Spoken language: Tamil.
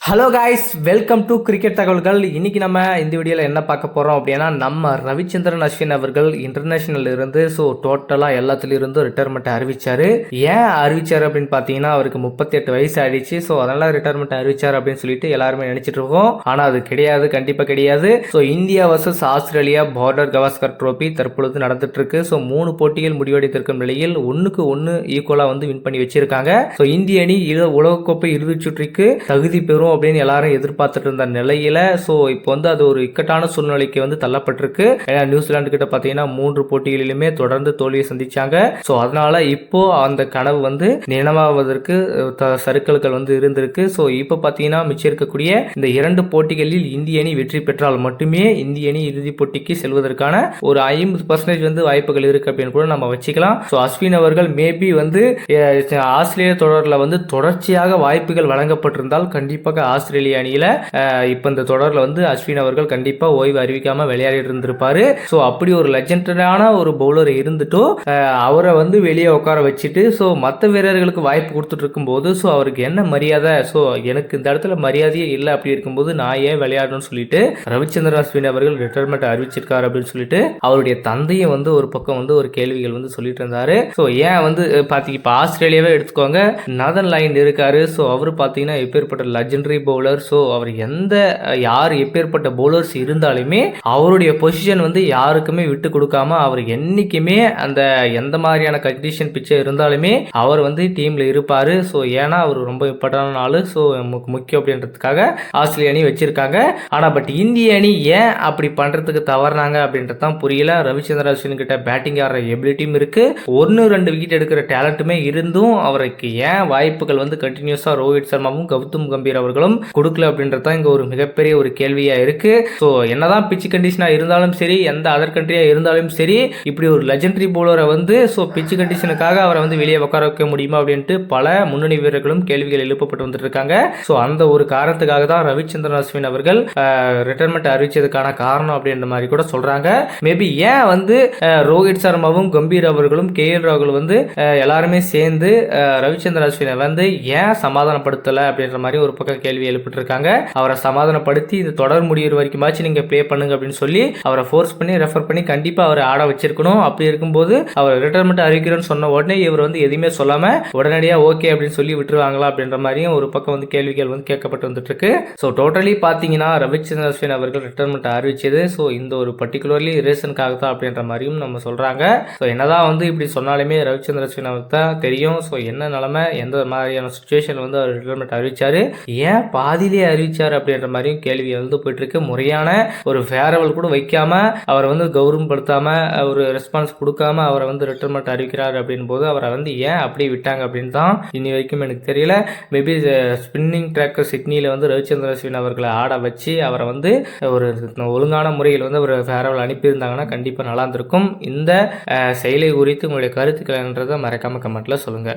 Hello guys welcome to cricket தகவல்கள் இன்னைக்கு நம்ம இந்த வீடியோவில் என்ன பார்க்க போகிறோம் அப்படின்னா நம்ம ரவிச்சந்திரன் அஸ்வின் அவர்கள் இன்டர்நேஷனல் இருந்து ஸோ டோட்டலாக எல்லாத்துலேருந்து ரிட்டையர்மெண்ட் அறிவிச்சார். ஏன் அறிவிச்சார் அப்படின்னு பார்த்தீங்கன்னா அவருக்கு முப்பத்தெட்டு வயசு ஆயிடுச்சு. ஸோ அதனால் ரிட்டையர்மெண்ட் அறிவிச்சார் அப்படின்னு சொல்லிட்டு எல்லாருமே நினச்சிட்டு இருக்கோம். ஆனால் அது கிடையாது. கண்டிப்பாக கிடையாது. So India versus Australia Border Gavaskar trophy தற்பொழுது நடந்துட்டுருக்கு. ஸோ மூணு போட்டிகள் முடிவடைத்திருக்கும் நிலையில் ஒன்றுக்கு ஒன்று ஈக்குவலாக வந்து வின் பண்ணி வச்சிருக்காங்க. ஸோ இந்திய அணி இரு- உலகக்கோப்பை இறுதிச் சுற்றுக்கு தகுதி பெறும் அப்படின்னு எல்லாரும் எதிர்பார்த்துட்டு இருந்த நிலையில ஸோ இப்போ வந்து அது ஒரு இக்கட்டான சூழ்நிலைக்கு வந்து தள்ளப்பட்டிருக்கு. ஏன்னா நியூசிலாந்து கிட்ட பார்த்தீங்கன்னா மூன்று போட்டிகளிலுமே தொடர்ந்து தோல்வியை சந்திச்சாங்க. ஸோ அதனால இப்போ அந்த கனவு வந்து நினைவாவதற்கு சருக்கல்கள் த- சறுக்கல்கள் வந்து இருந்திருக்கு. ஸோ இப்போ பார்த்தீங்கன்னா மிச்சம் இருக்கக்கூடிய இந்த இரண்டு போட்டிகளில் இந்திய அணி வெற்றி பெற்றால் மட்டுமே இந்திய அணி இறுதிப் போட்டிக்கு செல்வதற்கான ஒரு ஐம்பது பர்சன்டேஜ் வந்து வாய்ப்புகள் இருக்கு அப்படின்னு கூட நம்ம வச்சுக்கலாம். ஸோ அஸ்வின் அவர்கள் மேபி வந்து ஆஸ்திரேலிய தொடரில் வந்து தொடர்ச்சியாக வாய்ப்புகள் வழங்கப்பட்டிருந்தால் கண்டிப்பாக ஆஸ்திரேலிய அணியில் இப்போ இந்த தொடரில் வந்து அஸ்வின் அவர்கள் கண்டிப்பாக ஓய்வு அறிவிக்காமல் விளையாடிட்டு இருந்திருப்பாரு. ஸோ அப்படி ஒரு லெஜெண்டடான ஒரு பவுலர் இருந்துட்டும் அவரை வந்து வெளியே உட்கார வச்சுட்டு ஸோ மற்ற வீரர்களுக்கு வாய்ப்பு கொடுத்துட்டு இருக்கும்போது ஸோ அவருக்கு என்ன மரியாதை? ஸோ எனக்கு இந்த இடத்துல மரியாதையே இல்லை அப்படி இருக்கும்போது நான் ஏன் விளையாடணும்னு சொல்லிட்டு ரவிச்சந்திரன் அஸ்வின் அவர்கள் ரிட்டையர்மெண்ட் அறிவிச்சிருக்காரு அப்படின்னு சொல்லிட்டு அவருடைய தந்தையும் வந்து ஒரு பக்கம் வந்து ஒரு கேள்விகள் வந்து சொல்லிட்டு இருந்தாரு. ஸோ ஏன் வந்து பார்த்தீங்க இப்போ ஆஸ்திரேலியாவே எடுத்துக்கோங்க நதன் லைன் இருக்காரு. ஸோ அவர் பார்த்தீங்கன்னா எப்பேற்பட்ட லெஜெண்டரி பவுலர் ஸோ அவர் எந்த யார் எப்பேற்பட்ட பவுலர்ஸ் இருந்தாலுமே அவருடைய பொசிஷன் வந்து யாருக்குமே விட்டு கொடுக்காம அவர் என்றைக்குமே அந்த எந்த மாதிரியான கண்டிஷன் பிச்சை இருந்தாலுமே அவர் வந்து டீமில் இருப்பார். ஸோ ஏன்னா அவர் ரொம்ப இம்பார்ட்டன்டான நாள் ஸோ முக்கியம் அப்படின்றதுக்காக ஆஸ்திரேலிய அணி வச்சிருக்காங்க. ஆனால் பட் இந்திய அணி ஏன் அப்படி பண்ணுறதுக்கு தவறுனாங்க அப்படின்றது தான் புரியல. ரவிச்சந்திர அஸ்வின் கிட்ட பேட்டிங் ஆடுற எபிலிட்டியும் இருக்கு. ஒன்று ரெண்டு விக்கெட் எடுக்கிற டேலண்ட்டுமே இருந்தும் அவருக்கு ஏன் வாய்ப்புகள் வந்து கண்டினியூஸாக ரோஹித் சர்மாவும் கௌதம் கம்பீர் அவர்கள் அவர்களும் கொடுக்கல அப்படின்றது தான் இங்க ஒரு மிகப்பெரிய ஒரு கேள்வியா இருக்கு. ஸோ என்னதான் பிச்சு கண்டிஷனா இருந்தாலும் சரி எந்த அதர் கண்ட்ரியா இருந்தாலும் சரி இப்படி ஒரு லெஜண்டரி போலரை வந்து ஸோ பிச்சு கண்டிஷனுக்காக அவரை வந்து வெளியே உட்கார வைக்க முடியுமா அப்படின்ட்டு பல முன்னணி வீரர்களும் கேள்விகள் எழுப்பப்பட்டு வந்துட்டு இருக்காங்க ஸோ அந்த ஒரு காரணத்துக்காக தான் ரவிச்சந்திரன் அஸ்வின் அவர்கள் ரிட்டைர்மெண்ட் அறிவிச்சதுக்கான காரணம் அப்படின்ற மாதிரி கூட சொல்றாங்க. மேபி ஏன் வந்து ரோஹித் சர்மாவும் கம்பீர் அவர்களும் கே எல் ராகுல் வந்து எல்லாருமே சேர்ந்து ரவிச்சந்திரன் அஸ்வினை வந்து ஏன் சமாதானப்படுத்தலை அப்படின்ற மாதிரி ஒரு பக்கம் கேள்வி எழுப்பிட்டிருக்காங்க. அவரை சமாதானப்படுத்தி இது தொடர் முடியிற வரைக்குமாச்சும் நீங்கள் ப்ளே பண்ணுங்க அப்படின்னு சொல்லி அவரை ஃபோர்ஸ் பண்ணி ரெஃபர் பண்ணி கண்டிப்பாக அவரை ஆட வச்சிருக்கணும். அப்படி இருக்கும்போது அவர் ரிட்டைர்மெண்ட் அறிவிக்கிறேன்னு சொன்ன உடனே இவர் வந்து எதுவுமே சொல்லாமல் உடனடியாக ஓகே அப்படின்னு சொல்லி விட்டுருவாங்களா அப்படின்ற மாதிரியும் ஒரு பக்கம் வந்து கேள்விகள் வந்து கேட்கப்பட்டு வந்துட்டு இருக்கு ஸோ டோட்டலி பார்த்தீங்கன்னா ரவிச்சந்திர அஸ்வின் அவர்கள் ரிட்டைர்மெண்ட் அறிவிச்சது. ஸோ இந்த ஒரு பர்டிகுலர்லி ரீசனுக்காக தான் அப்படின்ற மாதிரியும் நம்ம சொல்கிறாங்க ஸோ என்னதான் வந்து இப்படி சொன்னாலுமே ரவிச்சந்திர அஸ்வின் அவருக்கு தான் தெரியும். ஸோ என்ன நிலமை எந்த மாதிரியான சுச்சுவேஷன் வந்து அவர் ரிட்டைர்மெண்ட் அறிவிச்சாரு? ஏன் பாதியிலே அறிவிச்சார் அப்படின்ற மாதிரியும் கேள்வி வந்து போயிட்டு இருக்கு முறையான ஒரு ஃபேரவல் கூட வைக்காம அவரை வந்து கௌரவப்படுத்தாம ஒரு ரெஸ்பான்ஸ் கொடுக்காம அவரை வந்து ரிட்டர்மெண்ட் அறிவிக்கிறார் அப்படின் போது அவரை வந்து ஏன் அப்படி விட்டாங்க அப்படின்னு தான் இனி வரைக்கும் எனக்கு தெரியல. மேபி ஸ்பின்னிங் ட்ராக்கர் சிட்னியில் வந்து ரவிச்சந்திர அஸ்வின் அவர்களை ஆட வச்சு அவரை வந்து ஒரு ஒழுங்கான முறையில் வந்து ஒரு ஃபேரவல் அனுப்பியிருந்தாங்கன்னா கண்டிப்பாக நல்லா இருந்திருக்கும். இந்த செயலை குறித்து உங்களுடைய கருத்துக்கள் என்றதை மறக்காம கமெண்ட்ல சொல்லுங்க.